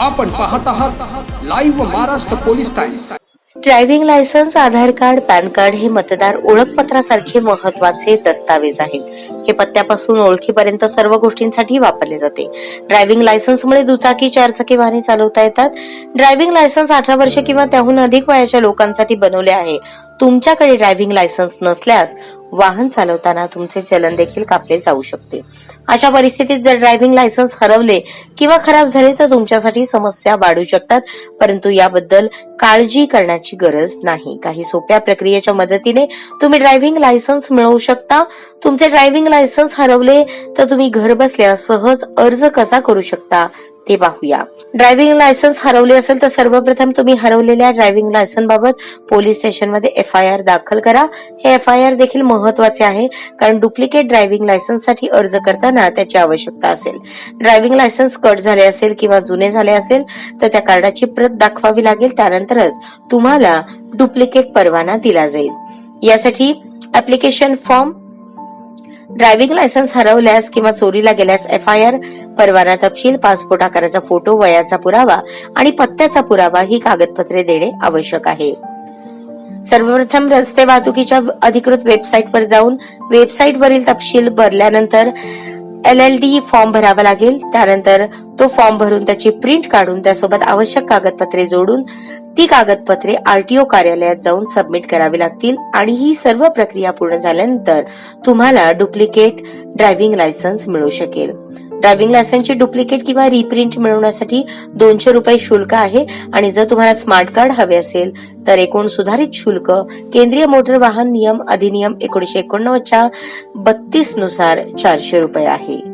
आपण पाहत आहात live Maharashtra police Times driving licence Aadhaar card PAN card हे मतदार ओळखपत्रासारखे महत्त्वाचे दस्तावेज आहेत. हे पत्त्यापासून ओळखीपर्यंत सर्व गोष्टींसाठी वापरले जाते. ड्रायव्हिंग लायसन्समुळे दुचाकी चारचाकी वाहने चालवता येतात. ड्रायव्हिंग लायसन्स अठरा वर्ष किंवा त्याहून अधिक वयाच्या लोकांसाठी बनवले आहे. तुमच्याकडे ड्रायव्हिंग लायसन्स नसल्यास वाहन चालवताना तुमचे चलन देखील कापले जाऊ शकते. अशा परिस्थितीत जर ड्रायव्हिंग लायसन्स हरवले किंवा खराब झाले तर तुमच्यासाठी समस्या वाढू शकतात परंतु याबद्दल काळजी करण्याची गरज नाही. काही सोप्या प्रक्रियेच्या मदतीने तुम्ही ड्रायव्हिंग लायसन्स मिळवू शकता. तुमचे ड्रायव्हिंग लायसन्स हरवले तर तुम्ही घर बसल्या सहज अर्ज कसा करू शकता? ते पाहूया. ड्रायव्हिंग लायसन्स हरवले असेल तर सर्वप्रथम तुम्ही हरवलेल्या ड्रायव्हिंग लायसन्स बाबत पोलीस स्टेशनमध्ये एफ आय आर दाखल करा. हे एफ आय आर देखील महत्त्वाचे आहे कारण डुप्लिकेट ड्रायव्हिंग लायसन्ससाठी अर्ज करताना त्याची आवश्यकता असेल. ड्रायव्हिंग लायसन्स कट झाले असेल किंवा जुने झाले असेल तर त्या कार्डाची प्रत दाखवावी लागेल. त्यानंतरच तुम्हाला डुप्लिकेट परवाना दिला जाईल. यासाठी ऍप्लिकेशन फॉर्म ड्रायव्हिंग लायसन्स हरवल्यास किंवा चोरीला गेल्यास एफ आय आर परवाना तपशील पासपोर्ट आकाराचा फोटो वयाचा पुरावा आणि पत्त्याचा पुरावा ही कागदपत्रे देणे आवश्यक आहे. सर्वप्रथम रस्ते वाहतुकीच्या अधिकृत वेबसाईटवर जाऊन वेबसाईटवरील तपशील भरल्यानंतर एल एल डी फॉर्म भरावा लागेल. त्यानंतर तो फॉर्म भरून त्याची प्रिंट काढून त्यासोबत आवश्यक कागदपत्रे जोडून ती कागदपत्रे आरटीओ कार्यालयात जाऊन सबमिट करावी लागतील आणि ही सर्व प्रक्रिया पूर्ण झाल्यानंतर तुम्हाला डुप्लिकेट ड्रायव्हिंग लायसन्स मिळू शकेल. ड्रायव्हिंग लायसन्सची डुप्लिकेट किंवा रिप्रिंट मिळवण्यासाठी दोनशे रुपये शुल्क आहे. आणि जर तुम्हाला स्मार्ट कार्ड हवे असेल तर एकूण सुधारित शुल्क केंद्रीय मोटर वाहन नियम अधिनियम एकोणीशे एकोणनव्वदच्या बत्तीसनुसार चारशे रुपये आहे.